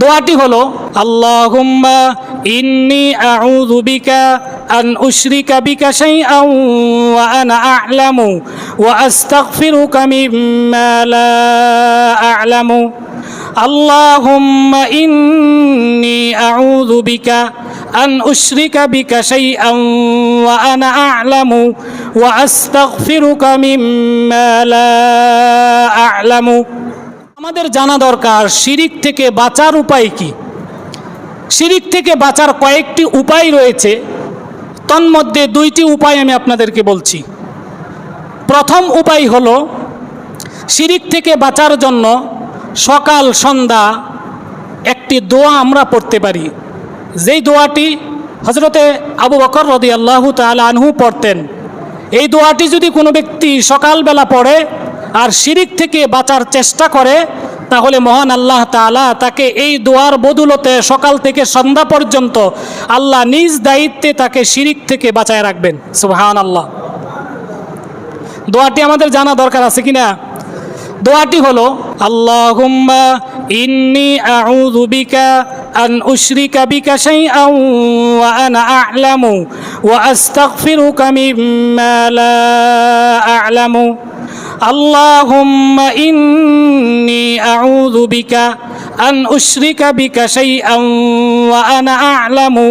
দোয়াটি হলো আল্লাহুম্মা ইন্নি আউযু বিকা আন উশরিকা বিকা শাইআন ওয়া আনা আ'লামু ওয়া আস্তাগফিরুকা মিম্মা লা আ'লামু اللهم إني أعوذ بك أن أشرك بك شيئا وأنا أعلم وأستغفرك مما لا أعلم আমাদের জানা দরকার, শিরিক থেকে বাঁচার উপায় কি? শিরিক থেকে বাঁচার কয়েকটি উপায় রয়েছে। তন্মধ্যে দুইটি উপায় আমি আপনাদেরকে বলছি। প্রথম উপায় হল, শিরিক থেকে বাঁচার জন্য সকাল, সন্ধ্যা একটি দোয়া আমরা পড়তে পারি। যেই দোয়াটি হজরতে আবু বকর রদি আল্লাহ তালা আনহু পড়তেন, এই দোয়াটি যদি কোনো ব্যক্তি সকালবেলা পড়ে আর শিরিক থেকে বাঁচার চেষ্টা করে, তাহলে মহান আল্লাহ তাআলা তাকে এই দোয়ার বদুলতে সকাল থেকে সন্ধ্যা পর্যন্ত আল্লাহ নিজ দায়িত্বে তাকে শিরিক থেকে বাঁচায় রাখবেন। সুবহান আল্লাহ দোয়াটি আমাদের জানা দরকার আছে কিনা? দোয়াটি হলো, আল্লাহুম্মা ইন্নি আ'লামু। আল্লাহুম্মা ইন্নি আউযু বিকা আন উশরিকা বিকা শাইআন ওয়া আনা আ'লামু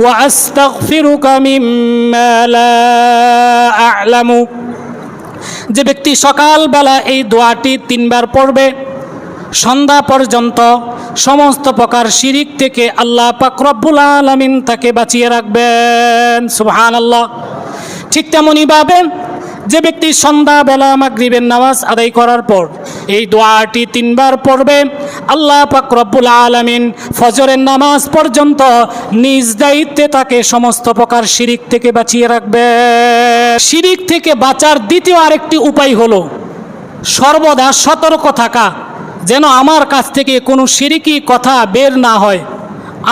ওয়া আস্তাগফিরুকা মিম্মা আ'লামু। যে ব্যক্তি সকালবেলা এই দোয়াটি তিনবার পড়বে, সন্ধ্যা পর্যন্ত সমস্ত প্রকার শিরিক থেকে আল্লাহ পাকরব্বুল আলমিন তাকে বাঁচিয়ে রাখবেন সুহান আল্লাহ ঠিক তেমনই ভাবেন যে ব্যক্তি সন্ধ্যাবেলা মাগরিবের নামাজ আদায় করার পর এই দোয়াটি তিনবার পড়বে, আল্লাহ রব্বুল আলমিন ফজরের নামাজ পর্যন্ত নিজ দায়িত্বে তাকে সমস্ত প্রকার শিরিক থেকে বাঁচিয়ে রাখবে। শিরিক থেকে বাঁচার দ্বিতীয় আরেকটি উপায় হলো, সর্বদা সতর্ক থাকা, যেন আমার কাছ থেকে কোনো সিরিকি কথা বের না হয়,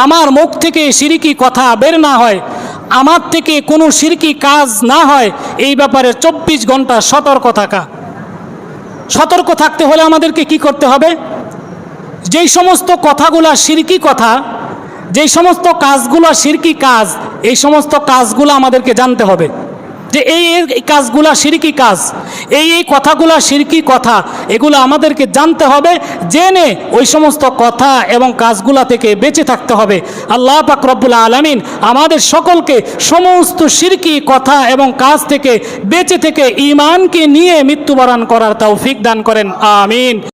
আমার মুখ থেকে সিরিকি কথা বের না হয় আমার থেকে কোনো সিরকি কাজ না হয়, এই ব্যাপারে চব্বিশ ঘণ্টা সতর্ক থাকা। সতর্ক থাকতে হলে আমাদেরকে কি করতে হবে? যেই সমস্ত কথাগুলা সিরকি কথা, যেই সমস্ত কাজগুলো সিরকি কাজ, এই সমস্ত কাজগুলো আমাদেরকে জানতে হবে। যে এই এই কাজগুলা সিরকি কাজ, এই এই কথাগুলা সিরকি কথা, এগুলো আমাদেরকে জানতে হবে, জেনে ওই সমস্ত কথা এবং কাজগুলা থেকে বেঁচে থাকতে হবে। আল্লাহ পাক রব্বুল আলমিন আমাদের সকলকে সমস্ত সিরকি কথা এবং কাজ থেকে বেঁচে থেকে ইমানকে নিয়ে মৃত্যুবরণ করার তৌফিক দান করেন। আমিন।